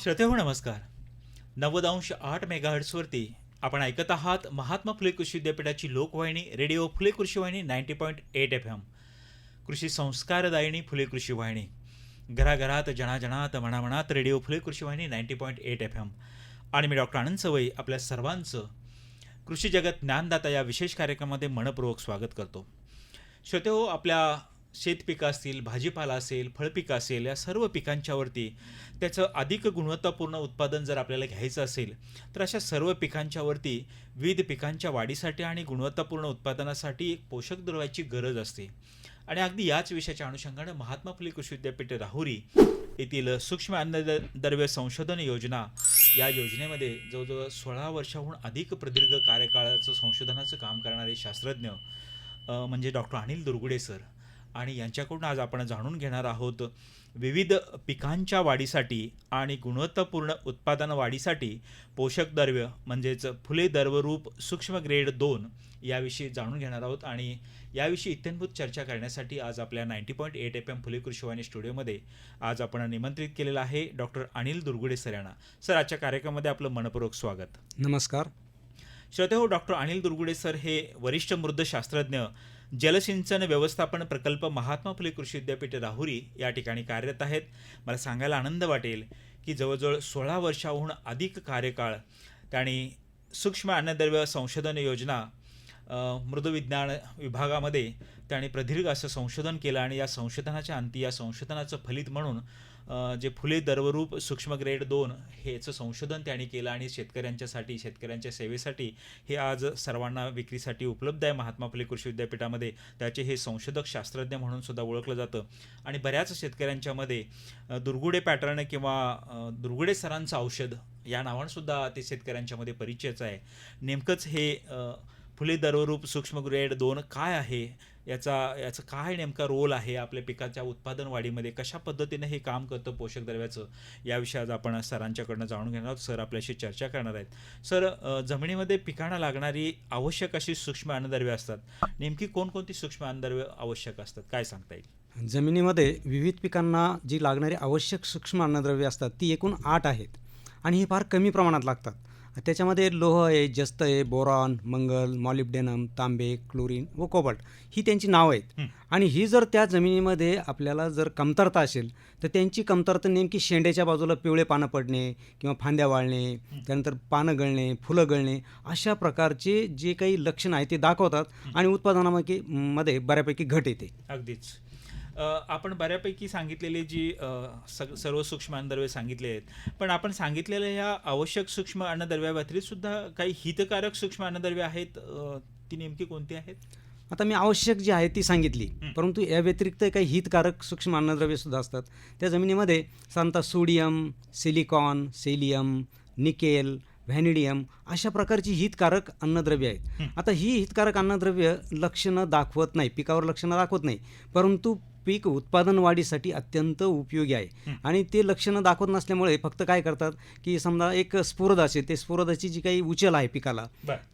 श्रोते हो नमस्कार. नव्वद अंश आठ मेगाहर्ट्सवरती आपण ऐकत आहात महात्मा फुले कृषी विद्यापीठाची लोकवाहिनी रेडिओ फुले कृषी वाहिनी ninety point eight F M कृषी संस्कारदायिनी फुले कृषी वाहिनी. घराघरात जणाजणात मनामनात रेडिओ फुले कृषी वाहिनी ninety point eight F M आणि मी डॉक्टर आनंद सवई आपल्या सर्वांचं कृषी जगत ज्ञानदाता या विशेष कार्यक्रमामध्ये मनपूर्वक स्वागत करतो. श्रोते हो आपल्या शेतपिकं असतील भाजीपाला असेल फळपिकं असेल या सर्व पिकांच्यावरती त्याचं अधिक गुणवत्तापूर्ण उत्पादन जर आपल्याला घ्यायचं असेल तर अशा सर्व पिकांच्यावरती विविध पिकांच्या वाढीसाठी आणि गुणवत्तापूर्ण उत्पादनासाठी एक पोषक द्रव्याची गरज असते. आणि अगदी याच विषयाच्या अनुषंगाने महात्मा फुले कृषी विद्यापीठ राहुरी येथील सूक्ष्म अन्नद्रव्य संशोधन योजना या योजनेमध्ये जवळजवळ सोळा वर्षाहून अधिक प्रदीर्घ कार्यकाळाचं संशोधनाचं काम करणारे शास्त्रज्ञ म्हणजे डॉक्टर अनिल दुर्गुडे सर. आणि यांच्याकडून आज आपण जाणून घेणार आहोत विविध पिकांच्या वाढीसाठी आणि गुणवत्तापूर्ण उत्पादन वाढीसाठी पोषक द्रव्य म्हणजेच फुले द्रवरूप सूक्ष्म ग्रेड दोन याविषयी जाणून घेणार आहोत. आणि याविषयी इत्यंभूत चर्चा करण्यासाठी आज आपल्या ninety point eight F M Phule Krishivani स्टुडिओमध्ये आज आपण निमंत्रित केलेलं आहे डॉक्टर अनिल दुर्गुडे सर यांना. सर आजच्या कार्यक्रमामध्ये आपलं मनपूर्वक स्वागत. नमस्कार. श्रोते हो डॉक्टर अनिल दुर्गुडे सर हे वरिष्ठ मृदशास्त्रज्ञ जलसिंचन व्यवस्थापन प्रकल्प महात्मा फुले कृषी विद्यापीठ राहुरी या ठिकाणी कार्यरत आहेत. मला सांगायला आनंद वाटेल की जवळजवळ सोळा वर्षाहून अधिक कार्यकाळ त्यांनी सूक्ष्म अन्नद्रव्य संशोधन योजना अ, मृदविज्ञान विभागामध्ये त्यांनी प्रदीर्घ असं संशोधन केलं आणि या संशोधनाच्या अंती या संशोधनाचं फलित म्हणून जे फुले दर्वरूप सूक्ष्म ग्रेड दोन हेचं संशोधन त्यांनी केलं आणि शेतकऱ्यांच्यासाठी शेतकऱ्यांच्या सेवेसाठी हे आज सर्वांना विक्रीसाठी उपलब्ध आहे. महात्मा फुले कृषी विद्यापीठामध्ये त्याचे हे संशोधक शास्त्रज्ञ म्हणून सुद्धा ओळखलं जातं. आणि बऱ्याच शेतकऱ्यांच्यामध्ये दुर्गुडे पॅटर्न किंवा दुर्गुडे सरांचं औषध या नावानं सुद्धा ते शेतकऱ्यांच्यामध्ये परिचयच आहे. नेमकंच हे फुले दर्वरूप सूक्ष्म ग्रेड दोन काय आहे? याचा याचं काय नेमका रोल आहे आपल्या पिकाच्या उत्पादन वाढीमध्ये? कशा पद्धतीने हे काम करतं पोषक द्रव्याचं? याविषयी आज आपण सरांच्याकडनं जाणून घेणार आहोत. सर आपल्याशी चर्चा करणार आहेत. सर जमिनीमध्ये पिकांना लागणारी आवश्यक अशी सूक्ष्म अन्नद्रव्य असतात. नेमकी कोणकोणती सूक्ष्म अन्नद्रव्य आवश्यक असतात? काय सांगता येईल? जमिनीमध्ये विविध पिकांना जी लागणारी आवश्यक सूक्ष्म अन्नद्रव्ये असतात ती एकूण आठ आहेत. आणि ही फार कमी प्रमाणात लागतात. त्याच्यामध्ये लोह आहे जस्त आहे बोरॉन मंगल मॉलिब्डेनम तांबे क्लोरीन व कोबल्ट ही त्यांची नावं आहेत. आणि ही जर त्या जमिनीमध्ये आपल्याला जर कमतरता असेल तर त्यांची कमतरता नेमकी शेंड्याच्या बाजूला पिवळे पानं पडणे किंवा फांद्या वाळणे त्यानंतर पानं गळणे फुलं गळणे अशा प्रकारचे जे काही लक्षणं आहेत ते दाखवतात आणि उत्पादनामध्ये मध्ये बऱ्यापैकी घट येते. अगदीच. आपण बऱ्यापैकी सांगितलेली जी सग सर्व सूक्ष्म अन्नद्रव्ये सांगितले आहेत पण आपण सांगितलेल्या ह्या आवश्यक सूक्ष्म अन्नद्रव्याव्यतिरिक्त सुद्धा काही हितकारक सूक्ष्म अन्नद्रव्ये आहेत ती नेमकी कोणती आहेत आता मी आवश्यक जी आहे ती सांगितली. परंतु या व्यतिरिक्त काही हितकारक सूक्ष्म अन्नद्रव्ये सुद्धा असतात त्या जमिनीमध्ये साधारणतः sodium silicon selenium nickel vanadium अशा प्रकारची हितकारक अन्नद्रव्ये आहेत. आता ही हितकारक अन्नद्रव्य लक्षणं दाखवत नाही पिकावर लक्षणं दाखवत नाही परंतु पीक उत्पादन वाढीसाठी अत्यंत उपयोगी आहे. आणि ते लक्षणं दाखवत नसल्यामुळे फक्त काय करतात की समजा एक स्फुरद असेल ते स्फुरदाची जी काही उचल आहे पिकाला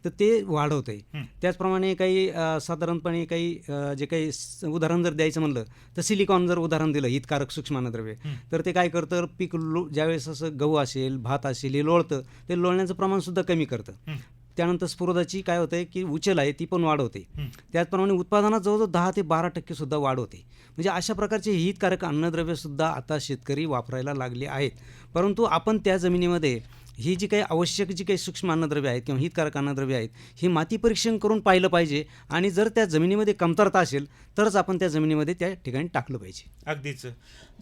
तर ते वाढवते. त्याचप्रमाणे काही साधारणपणे काही जे काही उदाहरण जर द्यायचं म्हणलं तर सिलिकॉन जर उदाहरण दिलं हितकारक सूक्ष्म अन्नद्रव्य हं. तर ते काय करतं पीक लो ज्यावेळेस असं गहू असेल भात असेल हे लोळतं ते लोळण्याचं प्रमाणसुद्धा कमी करतं. त्यानंतर स्फुरदाची काय होतं की उचल आहे ती पण वाढवते हं. त्याचप्रमाणे उत्पादनात जवळजवळ दहा ते बारा टक्के सुद्धा वाढ होते. म्हणजे अशा प्रकारचे हितकारक अन्नद्रव्यसुद्धा आता शेतकरी वापरायला लागले आहेत. परंतु आपण त्या जमिनीमध्ये ही जी काही आवश्यक जी काही सूक्ष्म अन्नद्रव्य आहेत किंवा हितकारक अन्नद्रव्य आहेत ही माती परीक्षण करून पाहिलं पाहिजे आणि जर त्या जमिनीमध्ये कमतरता असेल तरच आपण त्या जमिनीमध्ये त्या ठिकाणी टाकलं पाहिजे. अगदीच.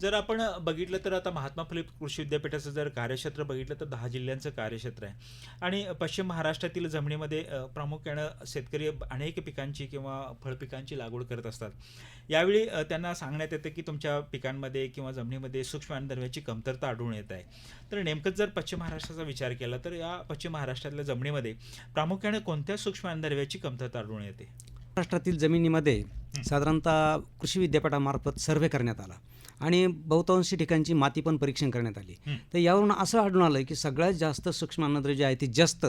जर आपण बघितलं तर आता महात्मा फुले कृषी विद्यापीठाचं जर कार्यक्षेत्र बघितलं तर दहा जिल्ह्यांचं कार्यक्षेत्र आहे. आणि पश्चिम महाराष्ट्रातील जमिनीमध्ये प्रामुख्यानं शेतकरी अनेक पिकांची किंवा फळपिकांची लागवड करत असतात. यावेळी त्यांना सांगण्यात येतं की तुमच्या पिकांमध्ये किंवा जमिनीमध्ये सूक्ष्म अन्नद्रव्याची कमतरता आढळून येत आहे. तर नेमकंच जर पश्चिम महाराष्ट्राचा विचार केला तर या पश्चिम महाराष्ट्रातल्या जमिनीमध्ये प्रामुख्याने कोणत्या सूक्ष्म अन्नद्रव्याची कमतरता आढळून येते? महाराष्ट्रातील जमिनीमध्ये साधारणतः कृषी विद्यापीठामार्फत सर्वे करण्यात आला. आणि बहुतांशी ठिकाणची माती पण परीक्षण करण्यात आली. तर यावरून असं आढळून आलं की सगळ्यात जास्त सूक्ष्म अन्नद्रव्य जे आहे ते जास्त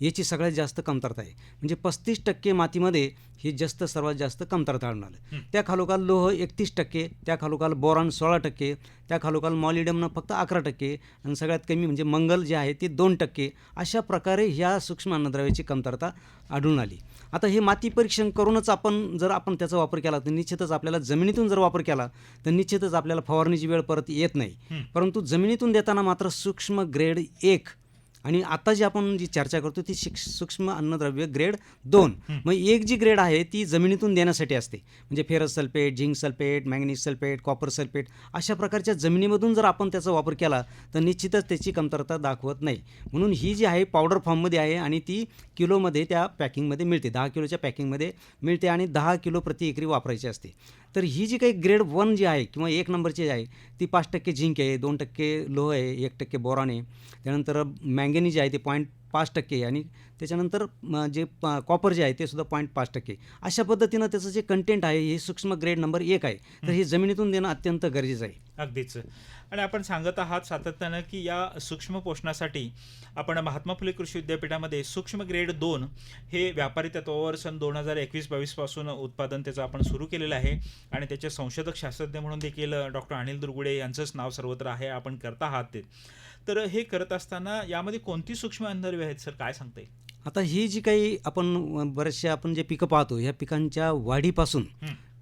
याची सगळ्यात जास्त कमतरता आहे. म्हणजे पस्तीस टक्के मातीमध्ये ही जास्त सर्वात जास्त कमतरता आढळून आलं. त्या खालोखाल लोह एकतीस टक्के त्या खालोखाल बोरॉन सोळा टक्के त्या खालोखाल मॉलिडमनं फक्त अकरा टक्के आणि सगळ्यात कमी म्हणजे मंगल जे आहे ते दोन टक्के अशा प्रकारे ह्या सूक्ष्म अन्नद्रव्याची कमतरता आढळून आली. आता हे माती परीक्षण करूनच आपण जर आपण त्याचा वापर केला तर निश्चितच आपल्याला जमिनीतून जर वापर केला तर निश्चितच आपल्याला फवारणीची वेळ परत येत नाही. परंतु जमिनीतून देताना मात्र सूक्ष्म ग्रेड एक आणि आता जी आपण जी चर्चा करतो ती शिक्ष सूक्ष्म अन्नद्रव्य ग्रेड दोन. मग एक जी ग्रेड आहे ती जमिनीतून देण्यासाठी असते. म्हणजे ferrous sulphate zinc sulphate manganese sulphate copper sulphate अशा प्रकारच्या जमिनीमधून जर आपण त्याचा वापर केला तर निश्चितच त्याची कमतरता दाखवत नाही. म्हणून ही जी आहे पावडर फॉर्ममध्ये आहे आणि ती किलोमध्ये त्या पॅकिंगमध्ये मिळते. दहा किलोच्या पॅकिंगमध्ये मिळते आणि दहा किलो प्रति एकरी वापरायची असते. तर ही जी काही ग्रेड वन जी आहे किंवा एक नंबरची आहे ती पाच टक्के झिंक आहे दोन टक्के लोह आहे एक टक्के बोरॉन आहे. त्यानंतर मँगनी आहे ते पॉईंट पाच टक्के आहे आणि त्याच्यानंतर जे कॉपर जे आहे ते सुद्धा पॉईंट पाच टक्के अशा पद्धतीनं त्याचं जे कंटेंट आहे हे सूक्ष्म ग्रेड नंबर एक आहे. तर हे जमिनीतून देणं अत्यंत गरजेचं आहे. अगदीच. आणि आपण सांगत आहात सातत्यानं की या सूक्ष्म पोषणासाठी आपण महात्मा फुले कृषी विद्यापीठामध्ये सूक्ष्म ग्रेड दोन हे व्यापारी तत्वावर सन दोन हजार एकवीस बावीसपासून उत्पादन त्याचं आपण सुरू केलेलं आहे. आणि त्याचे संशोधक शास्त्रज्ञ म्हणून देखील डॉक्टर अनिल दुर्गुडे यांचंच नाव सर्वत्र आहे आपण करता आहात ते. तर हे करत असताना यामध्ये कोणती सूक्ष्म अन्नद्रव्य आहेत सर? काय सांगता येईल? आता ही जी काही आपण अ, बरेचसे आपण जे पिकं पाहतो ह्या पिकांच्या वाढीपासून.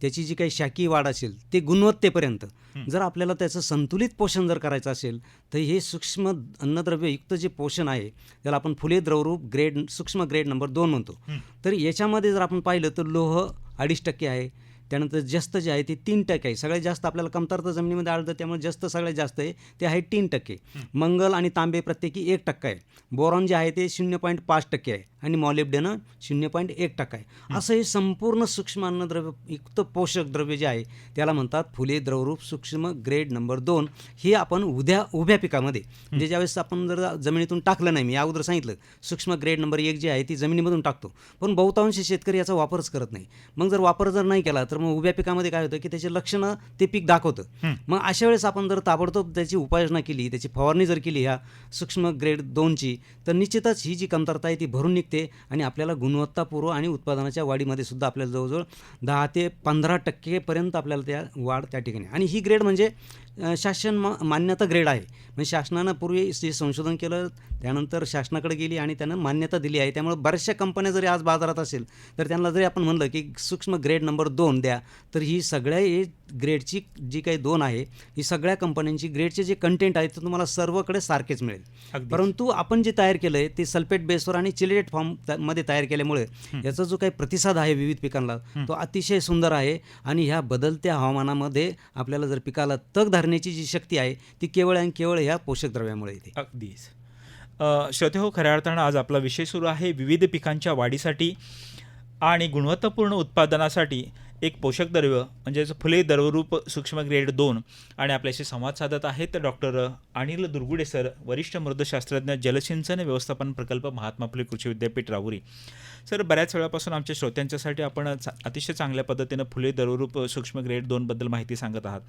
त्याची जी काही शाकीय वाढ असेल ते गुणवत्तेपर्यंत. जर आपल्याला त्याचं संतुलित पोषण जर करायचं असेल तर हे सूक्ष्म अन्नद्रव्ययुक्त जे पोषण आहे त्याला आपण फुले द्रवरूप ग्रेड सूक्ष्म ग्रेड नंबर दोन म्हणतो. तर याच्यामध्ये जर आपण पाहिलं तर लोह अडीच टक्के आहे. त्यानंतर जस्त जे आहे ते तीन टक्के आहे. सगळ्यात जास्त आपल्याला कमतरता जमिनीमध्ये आढळतं त्यामुळे जस्त सगळ्यात जास्त आहे ते आहे तीन टक्के. मंगल आणि तांबे प्रत्येकी एक टक्का आहे. बोरॉन जे आहे ते शून्य पॉईंट पाच टक्के आहे. आणि मॉलिब्डेनं शून्य पॉईंट एक टक्का आहे. असं हे संपूर्ण सूक्ष्म अन्नद्रव्य युक्त पोषक द्रव्य जे आहे त्याला म्हणतात फुले द्रवरूप सूक्ष्म ग्रेड नंबर दोन. हे आपण उद्या उभ्या पिकामध्ये म्हणजे ज्यावेळेस आपण जर जमिनीतून टाकलं नाही मी अगोदर सांगितलं सूक्ष्म ग्रेड नंबर एक जी आहे ती जमिनीमधून टाकतो. पण बहुतांश शेतकरी याचा वापरच करत नाही. मग जर वापर जर नाही केला तर मग उभ्या पिकामध्ये काय होतं की त्याचे लक्षणं ते पीक दाखवतं. मग अशा वेळेस आपण जर ताबडतोब त्याची उपाययोजना केली त्याची फवारणी जर केली ह्या सूक्ष्म ग्रेड दोनची तर निश्चितच ही जी कमतरता आहे ती भरून निघते. आणि आपल्याला गुणवत्तापूर्व आणि उत्पादनाच्या वाढीमध्ये सुद्धा आपल्याला जवळजवळ दहा ते पंधरा टक्केपर्यंत आपल्याला त्या वाढ त्या ठिकाणी. आणि ही ग्रेड म्हणजे शासन मा मान्यता ग्रेड आहे. म्हणजे शासनानं पूर्वी जे संशोधन केलं त्यानंतर शासनाकडे गेली आणि त्यानं मान्यता दिली आहे. त्यामुळे बऱ्याचशा कंपन्या जरी आज बाजारात असेल तर त्यांना जरी आपण म्हणलं की सूक्ष्म ग्रेड नंबर दोन द्या तर ही सगळ्या हे ग्रेडची जी काही दोन आहे ही सगळ्या कंपन्यांची ग्रेडचे जे कंटेंट आहे ते तुम्हाला सर्वकडे सारखेच मिळेल. परंतु आपण जे तयार केलं आहे ते सल्फेट बेसवर आणि चिलेटेड फॉर्ममध्ये तयार केल्यामुळे. याचा जो काही प्रतिसाद आहे विविध पिकांना. तो अतिशय सुंदर आहे आणि ह्या बदलत्या हवामानामध्ये आपल्याला जर पिकाला तग धरण्याची जी शक्ती आहे ती केवळ आणि केवळ ह्या पोषक द्रव्यामुळे येते. अगदीच. श्रोते हो खऱ्या अर्थानं आज आपला विषय सुरू आहे विविध पिकांच्या वाढीसाठी आणि गुणवत्तापूर्ण उत्पादनासाठी. एक पोषक द्रव्य म्हणजेच फुले द्रवरूप सूक्ष्म ग्रेड दोन आणि आपल्याशी संवाद साधत आहेत डॉक्टर अनिल दुर्गुडे सर वरिष्ठ मृदशास्त्रज्ञ जलसिंचन व्यवस्थापन प्रकल्प महात्मा फुले कृषी विद्यापीठ राहुरी. सर बऱ्याच वेळापासून आमच्या श्रोत्यांच्यासाठी आपण अतिशय चांगल्या पद्धतीनं फुले द्रवरूप सूक्ष्म ग्रेड दोनबद्दल माहिती सांगत आहात.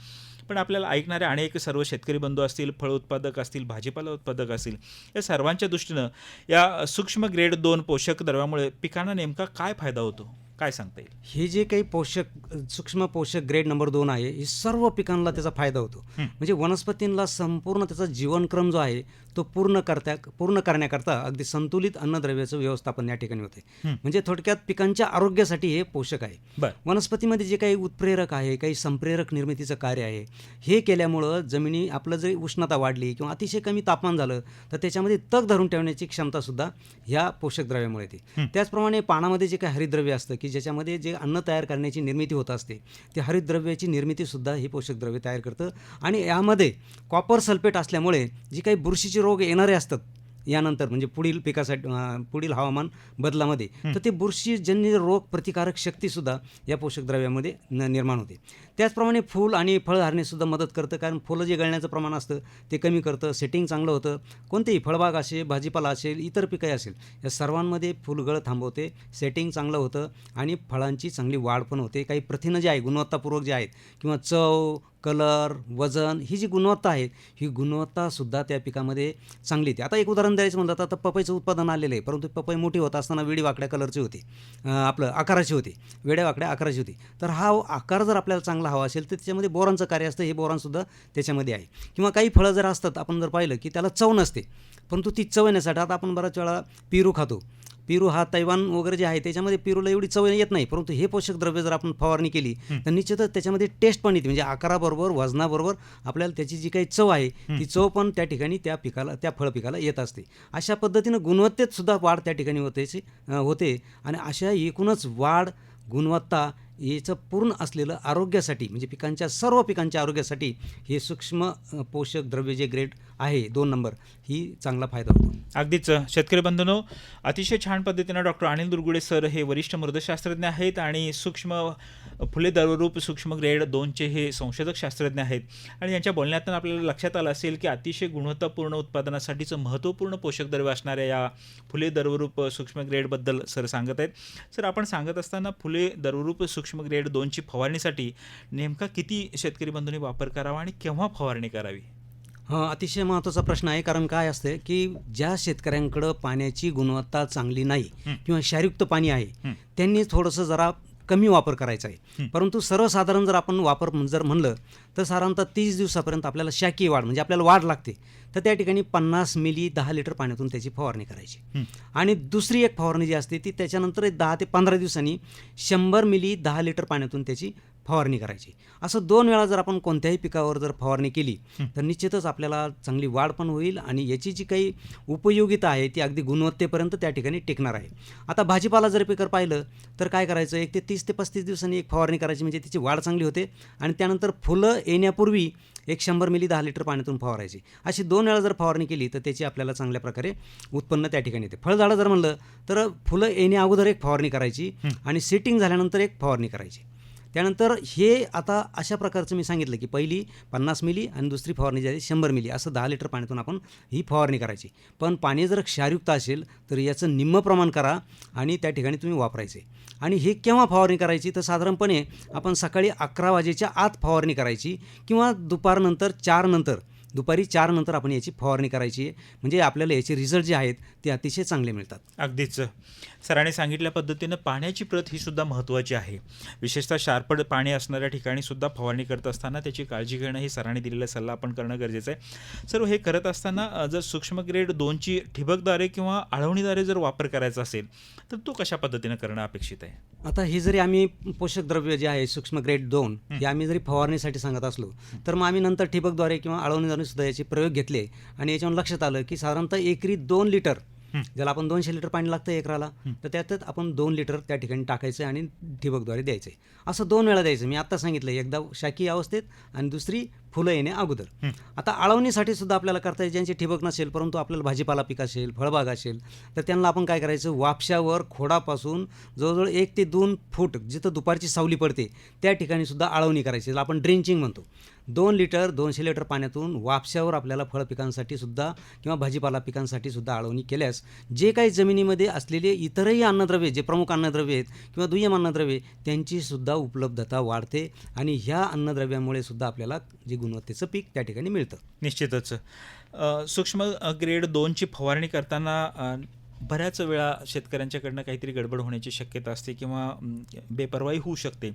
पण आपल्याला ऐकणारे अनेक सर्व शेतकरी बंधू असतील फळ उत्पादक असतील भाजीपाला उत्पादक असतील या सर्वांच्या दृष्टीनं या सूक्ष्म ग्रेड दोन पोषक द्रव्यामुळे पिकांना नेमका काय फायदा होतो? काय सांगता येईल हे जे काही पोषक सूक्ष्म पोषक ग्रेड नंबर दोन आहे हे सर्व पिकांना त्याचा फायदा होतो. म्हणजे वनस्पतींना संपूर्ण त्याचा जीवनक्रम जो आहे तो पूर्ण करता पूर्ण करण्याकरता अगदी संतुलित अन्नद्रव्याचं व्यवस्थापन या ठिकाणी होते. म्हणजे थोडक्यात पिकांच्या आरोग्यासाठी हे पोषक आहे वनस्पतीमध्ये जे काही उत्प्रेरक आहे काही संप्रेरक निर्मितीचं कार्य आहे हे केल्यामुळं जमिनी आपलं जरी उष्णता वाढली किंवा अतिशय कमी तापमान झालं तर त्याच्यामध्ये तग धरून ठेवण्याची क्षमतासुद्धा ह्या पोषक द्रव्यामुळे येते. त्याचप्रमाणे पानामध्ये जे काही हरितद्रव्य असतं की ज्याच्यामध्ये जे अन्न तयार करण्याची निर्मिती होत असते ते हरितद्रव्याची निर्मितीसुद्धा ही पोषक द्रव्य तयार करतं. आणि यामध्ये कॉपर सल्फेट असल्यामुळे जी काही बुरशीचे रोग येणारे असतात यानंतर म्हणजे पुढील पिकासाठी पुढील हवामान बदलामध्ये. तर ते बुरशीजन्य रोग प्रतिकारक शक्तीसुद्धा या पोषक द्रव्यामध्ये न निर्माण होते. त्याचप्रमाणे फूल आणि फळधारणेसुद्धा मदत करतं कारण फुलं जे गळण्याचं प्रमाण असतं ते कमी करतं सेटिंग चांगलं होतं. कोणतेही फळबाग असेल भाजीपाला असेल इतर पिकंही असेल या सर्वांमध्ये फुलगळ थांबवते सेटिंग चांगलं होतं आणि फळांची चांगली वाढ पण होते. काही प्रथिनं जे आहे गुणवत्तापूर्वक जे आहेत किंवा चव कलर वजन ही जी गुणवत्ता आहे ही गुणवत्तासुद्धा त्या पिकामध्ये चांगली येते. आता एक उदाहरण द्यायचं म्हणलं तर आता पपईचं उत्पादन आलेलं आहे परंतु पपई मोठी होत असताना वेडी वाकड्या कलरची होती. आपलं आकाराची होती वेड्या वाकड्या आकाराची होती. तर हा आकार जर आपल्याला चांगला हवा असेल तर त्याच्यामध्ये बोरांचं कार्य असतं हे बोरांसुद्धा त्याच्यामध्ये आहे. किंवा काही फळं जर असतात आपण जर पाहिलं की त्याला चव नसते परंतु ती चव येण्यासाठी आता आपण बऱ्याच वेळा पेरू खातो. पेरू हा तैवान वगैरे जे आहे त्याच्यामध्ये पेरूला एवढी चव येत नाही परंतु हे पोषक द्रव्य जर आपण फवारणी केली तर निश्चितच त्याच्यामध्ये टेस्ट पण येते. म्हणजे आकाराबरोबर वजनाबरोबर आपल्याला त्याची जी काही चव आहे ती चव पण त्या ठिकाणी त्या पिकाला त्या फळ पिकाला येत असते. अशा पद्धतीनं गुणवत्तेत सुद्धा वाढ त्या ठिकाणी होते होते. आणि अशा एकूणच वाढ गुणवत्ता याचं पूर्ण असलेलं आरोग्यासाठी म्हणजे पिकांच्या सर्व पिकांच्या आरोग्यासाठी हे सूक्ष्म पोषक द्रव्य जे ग्रेड आहे दोन नंबर. ही चांगला फायदा होतो. अगदीच. शेतकरी बंधनो अतिशय छान पद्धतीनं डॉक्टर अनिल दुर्गुडे सर हे वरिष्ठ मृदशास्त्रज्ञ आहेत आणि सूक्ष्म फुले दररूप सूक्ष्म ग्रेड दोनचे हे संशोधक शास्त्रज्ञ आहेत. आणि यांच्या बोलण्यातून आपल्याला लक्षात आलं असेल की अतिशय गुणवत्तापूर्ण उत्पादनासाठीचं महत्त्वपूर्ण पोषक द्रव्य असणाऱ्या या फुले द्रवरूप सूक्ष्म ग्रेडबद्दल सर सांगत आहेत. सर आपण सांगत असताना फुले द्रवरूप सूक्ष्म ग्रेड दोनची फवारणीसाठी नेमका किती शेतकरी बंधूंनी वापर करावा आणि केव्हा फवारणी करावी? हा अतिशय महत्त्वाचा प्रश्न आहे कारण काय असते की ज्या शेतकऱ्यांकडं पाण्याची गुणवत्ता चांगली नाही. किंवा क्षारयुक्त पाणी आहे. त्यांनी थोडंसं जरा कमी वापर करायचा आहे. परंतु सर्वसाधारण जर आपण वापर जर म्हणलं तर साधारणतः तीस दिवसापर्यंत आपल्याला शाकीय वाढ म्हणजे आपल्याला वाढ लागते तर त्या ठिकाणी पन्नास मिली दहा लिटर पाण्यातून त्याची फवारणी करायची. आणि दुसरी एक फवारणी जी असते ती त्याच्यानंतर दहा ते पंधरा दिवसांनी शंभर मिली दहा लिटर पाण्यातून त्याची फवारणी करायची. असं दोन वेळा जर आपण कोणत्याही पिकावर जर फवारणी केली तर निश्चितच आपल्याला चांगली वाढ पण होईल आणि याची जी काही उपयोगिता आहे ती अगदी गुणवत्तेपर्यंत त्या ठिकाणी टिकणार आहे. आता भाजीपाला जर पिकर पाहिलं तर काय करायचं? एक ते तीस ते पस्तीस दिवसांनी एक फवारणी करायची म्हणजे तिची वाढ चांगली होते आणि त्यानंतर फुलं येण्यापूर्वी एक शंभर मिली दहा लिटर पाण्यातून फवारायची. अशी दोन वेळा जर फवारणी केली तर त्याची आपल्याला चांगल्या प्रकारे उत्पन्न त्या ठिकाणी येते. फळझाडं जर म्हणलं तर फुलं येण्या अगोदर एक फवारणी करायची आणि सेटिंग झाल्यानंतर एक फवारणी करायची. त्यानंतर हे आता अशा प्रकारचं मी सांगितलं की पहिली पन्नास मिली आणि दुसरी फवारणी जी आहे शंभर मिली असं दहा लिटर पाण्यातून आपण ही फवारणी करायची. पण पाणी जर क्षारयुक्त असेल तर याचं निम्म प्रमाण करा आणि त्या ठिकाणी तुम्ही वापरायचे. आणि हे केव्हा फवारणी करायची? तर साधारणपणे आपण सकाळी अकरा वाजेच्या आत फवारणी करायची किंवा दुपारनंतर चार नंतर. दुपारी चार नंतर आपण याची फवारणी करायची आहे. म्हणजे आपल्याला याचे रिझल्ट जे आहेत ते अतिशय चांगले मिळतात. अगदीच. सरांनी सांगितल्या पद्धतीनं पाण्याची प्रत ही सुद्धा महत्त्वाची आहे. विशेषतः शारपड पाणी असणाऱ्या ठिकाणी सुद्धा फवारणी करत असताना त्याची काळजी घेणं ही सरांनी दिलेला सल्ला आपण करणं गरजेचं आहे. सर्व हे करत असताना जर सूक्ष्म ग्रेड दोनची ठिबकद्वारे किंवा आळवणीद्वारे जर वापर करायचा असेल तर तो कशा पद्धतीनं करणं अपेक्षित आहे? आता ही जरी आम्ही पोषक द्रव्य जे आहे सूक्ष्म ग्रेड दोन हे आम्ही जरी फवारणीसाठी सांगत असलो तर मग आम्ही नंतर ठिबकद्वारे किंवा आळवणीद्वारे सुद्धा याचे प्रयोग घेतले. आणि याच्यावर लक्षात आलं की साधारणतः एकरी दोन लिटर. ज्याला आपण दोनशे लिटर पाणी लागतं एकराला तर त्यातच आपण दोन लिटर त्या ठिकाणी टाकायचं आणि ठिबकद्वारे द्यायचं. असं दोन वेळा द्यायचं. मी आत्ता सांगितलं एकदा शाकीय अवस्थेत आणि दुसरी फुलं येणे अगोदर. आता आळवणीसाठी सुद्धा आपल्याला करता येईल ज्यांची ठिबक नसेल परंतु आपल्याला भाजीपाला पीक असेल फळबाग असेल तर त्यांना आपण काय करायचं? वापशावर खोडापासून जवळजवळ एक ते दोन फूट जिथं दुपारची सावली पडते त्या ठिकाणी सुद्धा आळवणी करायची. आपण ड्रिंचिंग म्हणतो. दोन लिटर दोनशे लिटर पाण्यातून वापशावर आपल्याला फळ पिकांसाठी सुद्धा किंवा भाजीपाला पिकांसाठी सुद्धा आळवणी केल्यास जे काही जमिनीमध्ये असलेले इतरही अन्नद्रव्ये जे प्रमुख अन्नद्रव्ये आहेत किंवा दुय्यम अन्नद्रव्ये त्यांची सुद्धा उपलब्धता वाढते आणि ह्या अन्नद्रव्यामुळे सुद्धा आपल्याला जे गुणवत्तेचं पीक त्या ठिकाणी मिळतं. निश्चितच. सूक्ष्म ग्रेड दोनची फवारणी करताना बऱ्याच वेळा शेतकऱ्यांच्याकडनं काहीतरी गडबड होण्याची शक्यता असते किंवा अम, बेपर्वाई होऊ शकते.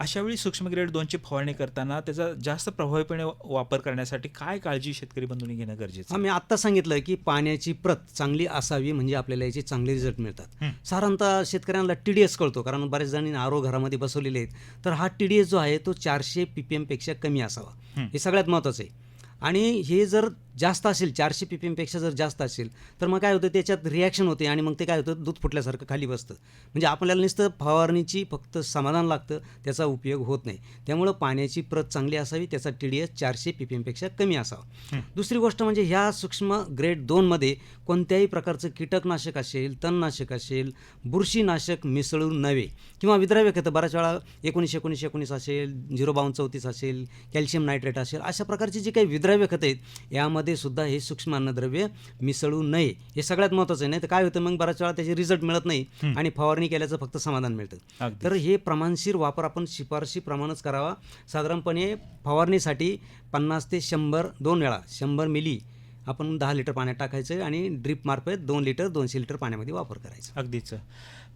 अशा वेळी सूक्ष्म ग्रेड दोनची फवारणी करताना त्याचा जास्त प्रभावीपणे वापर करण्यासाठी काय काळजी शेतकरी बंधूंनी घेणं गरजेचं हा मी आत्ता सांगितलं की पाण्याची प्रत चांगली असावी म्हणजे आपल्याला याचे चांगले रिझल्ट मिळतात. साधारणतः शेतकऱ्यांना टी डी एस कळतो कारण बऱ्याच जणांनी आरो घरामध्ये बसवलेले आहेत. तर हा टी डी एस जो आहे तो चारशे पी पी एमपेक्षा कमी असावा. हं. हे सगळ्यात महत्त्वाचं आहे. आणि हे जर जास्त असेल चारशे पी पी एमपेक्षा जर जास्त असेल तर मग काय होतं त्याच्यात रिॲक्शन होते आणि मग ते काय होतं दूध फुटल्यासारखं खाली बसतं. म्हणजे आपल्याला नुसतं फवारणीची फक्त समाधान लागतं त्याचा उपयोग होत नाही. त्यामुळं पाण्याची प्रत चांगली असावी त्याचा टी डी एस चारशे पी पी एमपेक्षा कमी असावा. दुसरी गोष्ट म्हणजे ह्या सूक्ष्म ग्रेड दोनमध्ये कोणत्याही प्रकारचं कीटकनाशक असेल तणनाशक असेल बुरशीनाशक मिसळून नव्हे किंवा विद्राव्य खतं बऱ्याच वेळा एकोणीसशे एकोणीसशे एकोणीस असेल झिरो बावन्न चौतीस असेल कॅल्शियम नायट्रेट असेल अशा प्रकारची जी काही विद्राव्य खतं आहेत यामध्ये सुद्धा हे सूक्ष्म अन्नद्रव्य मिसळू नये. हे सगळ्यात महत्त्वाचं आहे. नाही तर काय होतं? मग बऱ्याच वेळा त्याचे रिझल्ट मिळत नाही आणि फवारणी केल्याचं फक्त समाधान मिळतं. तर हे प्रमाणशीर वापर आपण शिफारशीप्रमाणेच करावा. साधारणपणे फवारणीसाठी पन्नास ते शंभर दोन वेळा शंभर मिली आपण दहा लिटर पाण्यात टाकायचं आणि ड्रीपमार्फत दोन लिटर दोनशे लिटर पाण्यामध्ये वापर करायचा. अगदीच.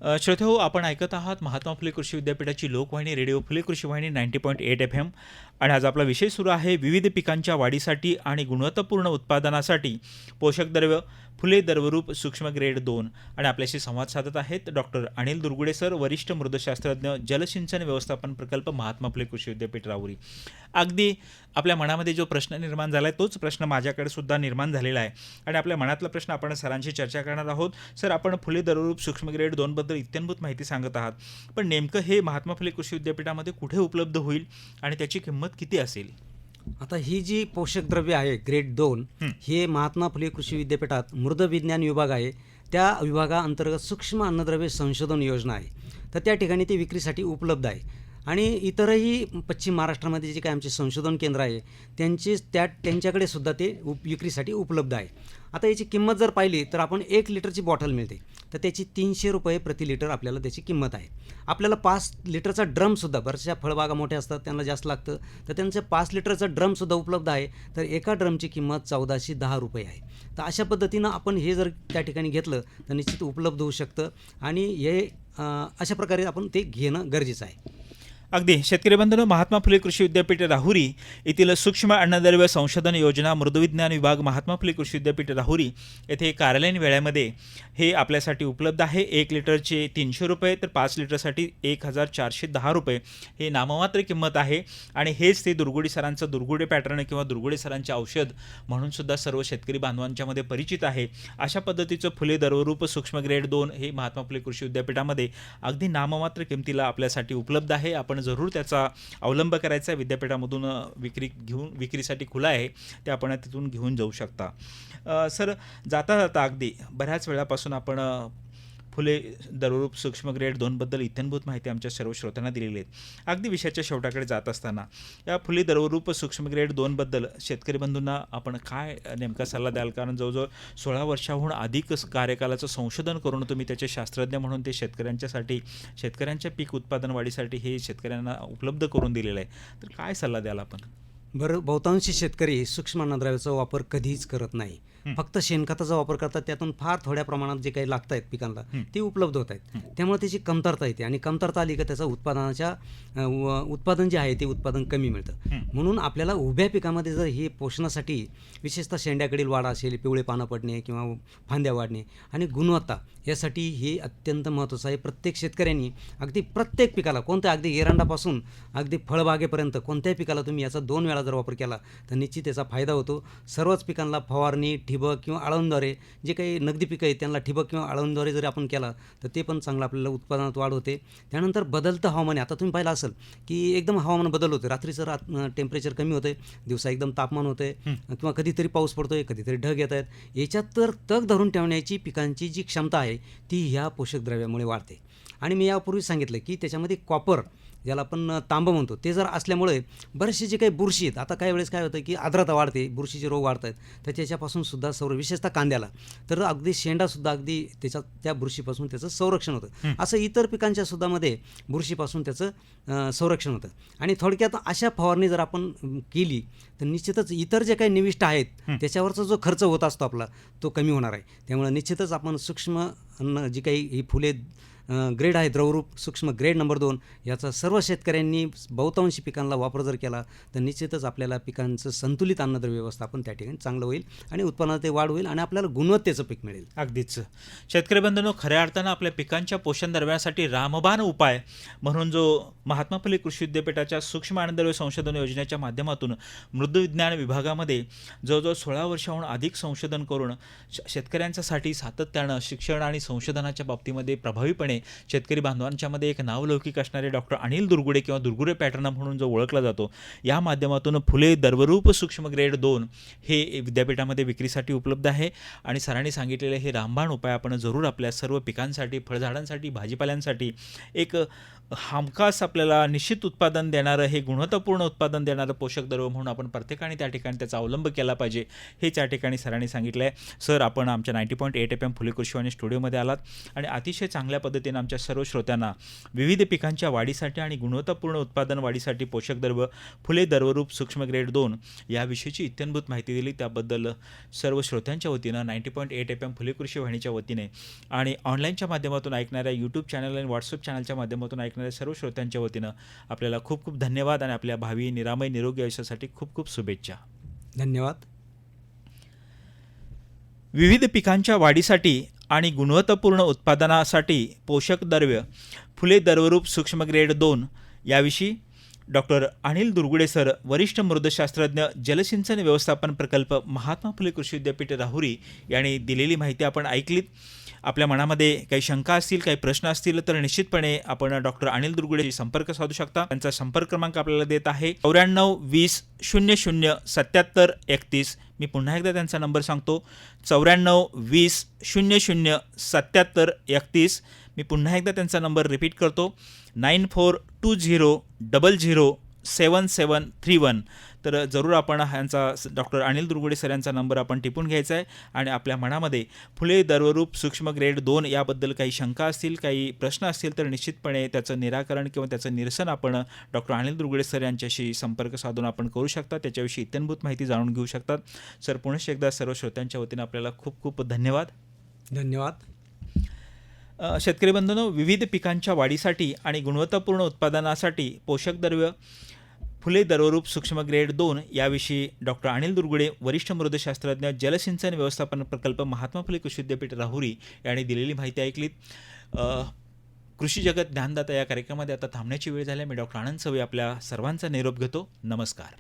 अ, श्रोते हो आपण ऐकत आहात महात्मा फुले कृषी विद्यापीठाची लोकवाहिनी रेडिओ फुले कृषी वाहिनी ninety point eight F M. आणि आज आपला विषय सुरू आहे विविध पिकांच्या वाढीसाठी आणि गुणवत्तापूर्ण उत्पादनासाठी. पोषक द्रव्य फुले द्रवरूप सूक्ष्म ग्रेड दोन. आणि आपल्याशी संवाद साधत आहेत डॉक्टर अनिल दुर्गुडे सर वरिष्ठ मृदशास्त्रज्ञ जलसिंचन व्यवस्थापन प्रकल्प महात्मा फुले कृषी विद्यापीठ राहुरी. अगदी आपल्या मनामध्ये जो प्रश्न निर्माण झाला आहे तोच प्रश्न माझ्याकडे सुद्धा निर्माण झालेला आहे. आणि आपल्या मनातला प्रश्न आपण सरांशी चर्चा करणार आहोत. सर आपण फुले दररूप सूक्ष्म ग्रेड दोनबद्दल इत्यंभूत माहिती सांगत आहात. पण नेमकं हे महात्मा फुले कृषी विद्यापीठामध्ये कुठे उपलब्ध होईल आणि त्याची किंमत किती असेल? आता ही जी पोषक द्रव्य आहे ग्रेड दोन हं. हे महात्मा फुले कृषी विद्यापीठात मृद विज्ञान विभाग आहे. त्या विभागाअंतर्गत सूक्ष्म अन्नद्रव्य संशोधन योजना आहे. तर त्या ठिकाणी ते विक्रीसाठी उपलब्ध आहे. आणि इतरही पश्चिम महाराष्ट्रामध्ये जे काय आमचे संशोधन केंद्र आहे त्यांचे त्या त्यांच्याकडे सुद्धा ते उप विक्रीसाठी उपलब्ध आहे. आता याची किंमत जर पाहिली तर आपण एक लिटरची बॉटल मिळते. तर त्याची तीनशे रुपये प्रति लिटर आपल्याला त्याची किंमत आहे. आपल्याला पाच लिटरचा ड्रमसुद्धा बऱ्याचशा फळबागा मोठ्या असतात त्यांना जास्त लागतं तर त्यांचं पाच लिटरचा ड्रमसुद्धा उपलब्ध आहे तर एका ड्रमची किंमत चौदाशे दहा रुपये आहे. तर अशा पद्धतीनं आपण हे जर त्या ठिकाणी घेतलं तर निश्चित उपलब्ध होऊ शकतं आणि हे अशा प्रकारे आपण ते घेणं गरजेचं आहे. अगदी. शेतकरी बंधूंनो महात्मा फुले कृषी विद्यापीठ राहुरी येथील सूक्ष्म अन्नद्रव्य संशोधन योजना मृदुविज्ञान विभाग महात्मा फुले कृषी विद्यापीठ राहुरी येथे कार्यालयीन वेळेमध्ये हे आपल्यासाठी उपलब्ध आहे. एक लिटरचे तीनशे रुपये तर पाच लिटरसाठी एक हजार चारशे दहा रुपये हे नाममात्र किंमत आहे. आणि हेच ते दुर्गुडी सरांचं दुर्गुडे पॅटर्न किंवा दुर्गुडे सरांचे औषध म्हणून सुद्धा सर्व शेतकरी बांधवांच्यामध्ये परिचित आहे. अशा पद्धतीचं फुले दरवरूप सूक्ष्म ग्रेड दोन हे महात्मा फुले कृषी विद्यापीठामध्ये अगदी नाममात्र किमतीला आपल्यासाठी उपलब्ध आहे. आपण जरूर त्याचा अवलंब करायचा आहे. विद्यापीठामधून विक्री घेऊन विक्रीसाठी खुला आहे. ते आपण तिथून घेऊन जाऊ शकता. सर जाता जाता अगदी बऱ्याच वेळापासून आपण फुले दररूप सूक्ष्म ग्रेड दोनबद्दल इत्यंभूत माहिती आमच्या सर्व श्रोत्यांना दिलेली आहे अगदी विषयाच्या शेवटाकडे जात असताना या फुले दरवरूप सूक्ष्म ग्रेड दोनबद्दल शेतकरी बंधूंना आपण काय नेमका सल्ला द्याल? कारण जवळजवळ सोळा वर्षाहून अधिक कार्यकालाचं संशोधन करून तुम्ही त्याचे शास्त्रज्ञ म्हणून ते शेतकऱ्यांच्यासाठी शेतकऱ्यांच्या पीक उत्पादन वाढीसाठी हे शेतकऱ्यांना उपलब्ध करून दिलेलं आहे. तर काय सल्ला द्याल आपण? बरं बहुतांशी शेतकरी सूक्ष्म अन्नद्रव्याचा वापर कधीच करत नाही. फक्त शेणखताचा वापर करतात त्यातून फार थोड्या प्रमाणात जे काही लागत आहेत पिकांना. ते उपलब्ध होत आहेत त्यामुळे त्याची कमतरता येते आणि कमतरता आली का त्याचं उत्पादनाच्या उत्पादन जे आहे ते उत्पादन कमी मिळतं. म्हणून आपल्याला उभ्या पिकामध्ये जर हे पोषणासाठी विशेषतः शेंड्याकडील वाढ असेल पिवळे पानं पडणे किंवा फांद्या वाढणे आणि गुणवत्ता यासाठी हे अत्यंत महत्त्वाचं आहे. प्रत्येक शेतकऱ्यांनी अगदी प्रत्येक पिकाला कोणत्या अगदी एरंडापासून अगदी फळबागेपर्यंत कोणत्याही पिकाला तुम्ही याचा दोन वेळा जर वापर केला तर निश्चित त्याचा फायदा होतो. सर्वच पिकांना फवारणी ठिबक किंवा आळवणद्वारे जे काही नगदी पिकं आहेत त्यांना ठिबक किंवा आळवणद्वारे जरी आपण केला तर ते पण चांगलं आपल्याला उत्पादनात वाढ होते. त्यानंतर बदलतं हवामान आहे. आता तुम्ही पाहिलं असेल की एकदम हवामान बदल होते रात्रीचं रात टेम्परेचर कमी होते दिवसा एकदम तापमान होते किंवा कधीतरी पाऊस पडतोय कधीतरी ढग येत आहेत. याच्यात तर तग धरून ठेवण्याची पिकांची जी क्षमता आहे ती ह्या पोषक द्रव्यामुळे वाढते. आणि मी यापूर्वी सांगितलं की त्याच्यामध्ये कॉपर ज्याला आपण तांबं म्हणतो. ते जर असल्यामुळे बरेचसे जे काही बुरशी आहेत आता काही वेळेस काय होतं की आर्द्रता वाढते बुरशीचे रोग वाढत आहेत तर त्याच्यापासून सुद्धा संर विशेषतः कांद्याला. तर अगदी शेंडासुद्धा अगदी त्याच्या त्या बुरशीपासून त्याचं संरक्षण होतं. असं इतर पिकांच्या सुद्धा मध्ये बुरशीपासून त्याचं संरक्षण होतं. आणि थोडक्यात अशा फवारणी जर आपण केली तर निश्चितच इतर जे काही निविष्ट आहेत त्याच्यावरचा जो खर्च होत असतो आपला तो कमी होणार आहे. त्यामुळे निश्चितच आपण सूक्ष्म अन्न जी काही ही फुले ग्रेड आहे द्रवरूप सूक्ष्म ग्रेड नंबर दोन. याचा सर्व शेतकऱ्यांनी बहुतांशी पिकांना वापर जर केला तर निश्चितच आपल्याला पिकांचं संतुलित अन्नद्रव्य व्यवस्थापन त्या ठिकाणी चांगलं होईल आणि उत्पन्नात ते वाढ होईल आणि आपल्याला गुणवत्तेचं पीक मिळेल. अगदीच. शेतकरी बंधूंनो खऱ्या अर्थानं आपल्या पिकांच्या पोषण दरम्यासाठी रामबाण उपाय म्हणून जो महात्मा फुले कृषी विद्यापीठाच्या सूक्ष्म अन्नद्रव्य संशोधन योजनेच्या माध्यमातून मृदुविज्ञान विभागामध्ये जवळजवळ सोळा वर्षाहून अधिक संशोधन करून श- शेतकऱ्यांच्यासाठी सातत्यानं शिक्षण आणि संशोधनाच्या बाबतीमध्ये प्रभावीपणे शेतकरी बांधवांच्यामध्ये एक नावलौकिक असणारे डॉक्टर अनिल दुर्गुडे किंवा दुर्गुडे पॅटर्न म्हणून जो ओळखला जातो या माध्यमातून फुले दर्वरूप सूक्ष्म ग्रेड दोन हे विद्यापीठामध्ये विक्रीसाठी उपलब्ध आहे. आणि सरांनी सांगितलेले हे रामबाण उपाय आपण जरूर आपल्या सर्व पिकांसाठी फळझाडांसाठी भाजीपाल्यांसाठी एक हमखास आपल्याला निश्चित उत्पादन देणारं हे गुणवत्तापूर्ण उत्पादन देणारं पोषक द्रव्य म्हणून आपण प्रत्येकाने त्या ठिकाणी त्याचा अवलंब केला पाहिजे हे त्या ठिकाणी सरांनी सांगितलं आहे सर आपण आमच्या ninety point eight F M Phule Krishivani स्टुडिओमध्ये आलात आणि अतिशय चांगल्या पद्धतीनं आमच्या सर्व श्रोत्यांना विविध पिकांच्या वाढीसाठी आणि गुणवत्तापूर्ण उत्पादन वाढीसाठी पोषक द्रव्य फुले दर्वरूप सूक्ष्म ग्रेड दोन याविषयीची इत्यंभूत माहिती दिली. त्याबद्दल सर्व श्रोत्यांच्या वतीनं ninety point eight F M Phule कृषी वाहिनीच्या वतीने आणि ऑनलाईनच्या माध्यमातून ऐकणाऱ्या यूट्यूब चॅनल आणि व्हॉट्सअप चॅनलच्या माध्यमातून ऐकणाऱ्या सर्व श्रोत्यांच्या वतीनं आपल्याला खूप खूप धन्यवाद आणि आपल्या भावी निरामय निरोगी आयुष्यासाठी खूप खूप शुभेच्छा. धन्यवाद. विविध पिकांच्या वाढीसाठी आणि गुणवत्तापूर्ण उत्पादनासाठी पोषक द्रव्य फुले दर्वरूप सूक्ष्म ग्रेड दोन याविषयी डॉक्टर अनिल दुर्गुडे सर वरिष्ठ मृदशास्त्रज्ञ जलसिंचन व्यवस्थापन प्रकल्प महात्मा फुले कृषी विद्यापीठ राहुरी यांनी दिलेली माहिती आपण ऐकलीत. आपल्या मनामध्ये काही शंका असतील काही प्रश्न असतील तर निश्चितपणे आपण डॉक्टर अनिल दुर्गुडेशी संपर्क साधू शकता. त्यांचा संपर्क क्रमांक आपल्याला देत आहे चौऱ्याण्णव वीस शून्य शून्य सत्याहत्तर एकतीस. मी पुन्हा एकदा त्यांचा नंबर सांगतो. चौऱ्याण्णव वीस शून्य शून्य सत्याहत्तर एकतीस. मी पुन्हा एकदा त्यांचा नंबर रिपीट करतो. Nine four two zero double zero seven seven three one. तर जरूर आपण ह्यांचा डॉक्टर अनिल दुर्गुडे सर यांचा नंबर आपण टिपून घ्यायचा आहे. आणि आपल्या मनामध्ये फुले दर्वरूप सूक्ष्म ग्रेड दोन याबद्दल काही शंका असतील काही प्रश्न असतील तर निश्चितपणे त्याचं निराकरण किंवा त्याचं निरसन आपण डॉक्टर अनिल दुर्गुडे सर यांच्याशी संपर्क साधून आपण करू शकता. त्याच्याविषयी इत्यंभूत माहिती जाणून घेऊ शकतात. सर पुनश्च एकदा सर्व श्रोत्यांच्या वतीनं आपल्याला खूप खूप धन्यवाद. धन्यवाद. शेतकरी बंधूंनो विविध पिकांच्या वाढीसाठी आणि गुणवत्तापूर्ण उत्पादनासाठी पोषक द्रव्य फुले दरवरूप सूक्ष्म ग्रेड दोन याविषयी डॉक्टर अनिल दुर्गुडे वरिष्ठ मृदशास्त्रज्ञ जलसिंचन व्यवस्थापन प्रकल्प महात्मा फुले कृषी विद्यापीठ राहुरी यांनी दिलेली माहिती ऐकलीत. कृषी जगत ज्ञानदाता या कार्यक्रमामध्ये आता थांबण्याची वेळ झाली आहे. मी डॉक्टर आनंद सवय आपल्या सर्वांचा निरोप घेतो. नमस्कार.